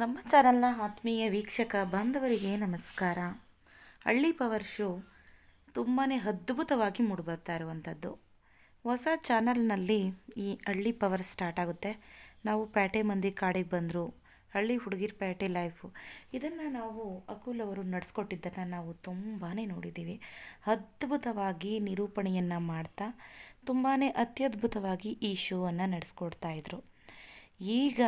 ನಮ್ಮ ಚಾನಲ್ನ ಆತ್ಮೀಯ ವೀಕ್ಷಕ ಬಾಂಧವರಿಗೆ ನಮಸ್ಕಾರ. ಹಳ್ಳಿ ಪವರ್ ಶೋ ತುಂಬಾ ಅದ್ಭುತವಾಗಿ ಮೂಡಿಬರ್ತಾ ಇರುವಂಥದ್ದು ಹೊಸ ಚಾನಲ್ನಲ್ಲಿ ಈ ಹಳ್ಳಿ ಪವರ್ ಸ್ಟಾರ್ಟ್ ಆಗುತ್ತೆ. ನಾವು ಪೇಟೆ ಮಂದಿ ಕಾಡಿಗೆ ಬಂದರು, ಹಳ್ಳಿ ಹುಡುಗಿರ್ ಪೇಟೆ ಲೈಫು. ಇದನ್ನು ನಾವು ಅಕುಲ್ ಅವರು ನಡೆಸ್ಕೊಟ್ಟಿದ್ದನ್ನು ನಾವು ತುಂಬಾ ನೋಡಿದ್ದೀವಿ ಅದ್ಭುತವಾಗಿ ನಿರೂಪಣೆಯನ್ನು ಮಾಡ್ತಾ ತುಂಬಾ ಅತ್ಯದ್ಭುತವಾಗಿ ಈ ಶೋವನ್ನು ನಡೆಸ್ಕೊಡ್ತಾ ಇದ್ರು. ಈಗ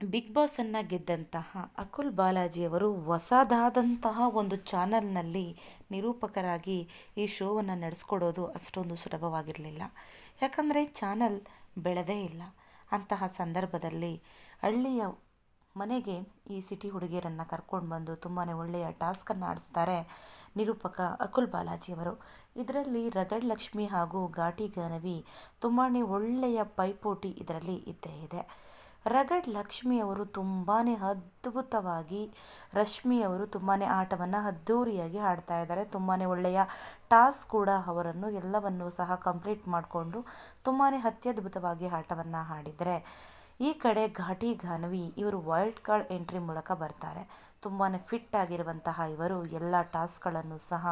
ಬಿಗ್ ಬಾಸನ್ನು ಗೆದ್ದಂತಹ ಅಕುಲ್ ಬಾಲಾಜಿಯವರು ಹೊಸದಾದಂತಹ ಒಂದು ಚಾನಲ್ನಲ್ಲಿ ನಿರೂಪಕರಾಗಿ ಈ ಶೋವನ್ನು ನಡೆಸ್ಕೊಡೋದು ಅಷ್ಟೊಂದು ಸುಲಭವಾಗಿರಲಿಲ್ಲ. ಯಾಕಂದರೆ ಚಾನಲ್ ಬೆಳೆದೇ ಇಲ್ಲ. ಅಂತಹ ಸಂದರ್ಭದಲ್ಲಿ ಹಳ್ಳಿಯ ಮನೆಗೆ ಈ ಸಿಟಿ ಹುಡುಗಿಯರನ್ನು ಕರ್ಕೊಂಡು ಬಂದು ತುಂಬಾ ಒಳ್ಳೆಯ ಟಾಸ್ಕನ್ನು ಆಡಿಸ್ತಾರೆ ನಿರೂಪಕ ಅಕುಲ್ ಬಾಲಾಜಿಯವರು. ಇದರಲ್ಲಿ ರಗಡ್ ಲಕ್ಷ್ಮಿ ಹಾಗೂ ಘಾಟಿ ಗಾನವಿ ತುಂಬಾ ಒಳ್ಳೆಯ ಪೈಪೋಟಿ ಇದರಲ್ಲಿ ಇದ್ದೇ ಇದೆ. ರಗಡ್ ಲಕ್ಷ್ಮಿ ಅವರು ತುಂಬಾ ಅದ್ಭುತವಾಗಿ ರಶ್ಮಿ ಅವರು ತುಂಬಾ ಆಟವನ್ನು ಅದ್ಧೂರಿಯಾಗಿ ಆಡ್ತಾ ಇದ್ದಾರೆ. ತುಂಬಾ ಒಳ್ಳೆಯ ಟಾಸ್ಕ್ ಕೂಡ ಅವರನ್ನು ಎಲ್ಲವನ್ನು ಸಹ ಕಂಪ್ಲೀಟ್ ಮಾಡಿಕೊಂಡು ತುಂಬಾ ಅತ್ಯದ್ಭುತವಾಗಿ ಆಟವನ್ನು ಆಡಿದರೆ ಈ ಕಡೆ ಘಾಟಿ ಘಾನ್ವಿ ಇವರು ವೈಲ್ಡ್ ಕಾರ್ಡ್ ಎಂಟ್ರಿ ಮೂಲಕ ಬರ್ತಾರೆ. ತುಂಬಾ ಫಿಟ್ ಆಗಿರುವಂತಹ ಇವರು ಎಲ್ಲ ಟಾಸ್ಕ್ಗಳನ್ನು ಸಹ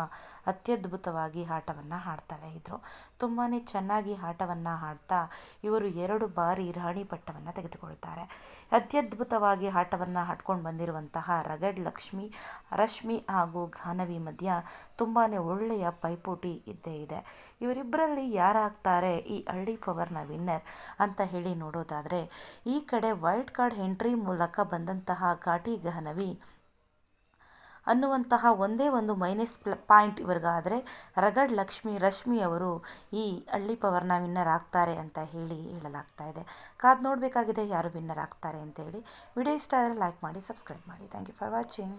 ಅತ್ಯದ್ಭುತವಾಗಿ ಆಟವನ್ನು ಆಡ್ತಾಳೆ ಇದ್ದರು ತುಂಬಾ ಚೆನ್ನಾಗಿ ಆಟವನ್ನು ಹಾಡ್ತಾ ಇವರು ಎರಡು ಬಾರಿ ರಾಣಿ ಪಟ್ಟವನ್ನು ತೆಗೆದುಕೊಳ್ತಾರೆ. ಅತ್ಯದ್ಭುತವಾಗಿ ಆಟವನ್ನು ಹಾಡ್ಕೊಂಡು ಬಂದಿರುವಂತಹ ರಗಡ್, ಲಕ್ಷ್ಮಿ, ರಶ್ಮಿ ಹಾಗೂ ಘಾನವಿ ಮಧ್ಯ ತುಂಬಾ ಒಳ್ಳೆಯ ಪೈಪೋಟಿ ಇದ್ದೇ ಇದೆ. ಇವರಿಬ್ಬರಲ್ಲಿ ಯಾರಾಗ್ತಾರೆ? ಈ ಹಳ್ಳಿ ಪವರ್ನ ವಿನ್ನರ್ ಅಂತ ಹೇಳಿ ನೋಡೋದಾದರೆ ಈ ಕಡೆ ವೈಲ್ಡ್ ಕಾರ್ಡ್ ಎಂಟ್ರಿ ಮೂಲಕ ಬಂದಂತಹ ಘಾಟಿ ಗಹನವಿ ಅನ್ನುವಂತಹ ಒಂದೇ ಒಂದು ಮೈನಸ್ ಪಾಯಿಂಟ್ ಇವರಿಗಾದರೆ ರಗಡ್ ಲಕ್ಷ್ಮಿ ರಶ್ಮಿ ಅವರು ಈ ಹಳ್ಳಿ ಪವರ್ನ ವಿನ್ನರ್ ಆಗ್ತಾರೆ ಅಂತ ಹೇಳಿ ಹೇಳಲಾಗ್ತಾ ಇದೆ. ಕಾದು ನೋಡಬೇಕಾಗಿದೆ ಯಾರು ವಿನ್ನರ್ ಆಗ್ತಾರೆ ಅಂತೇಳಿ ವಿಡಿಯೋ ಇಷ್ಟ ಆದರೆ ಲೈಕ್ ಮಾಡಿ ಸಬ್ಸ್ಕ್ರೈಬ್ ಮಾಡಿ. Thank you for watching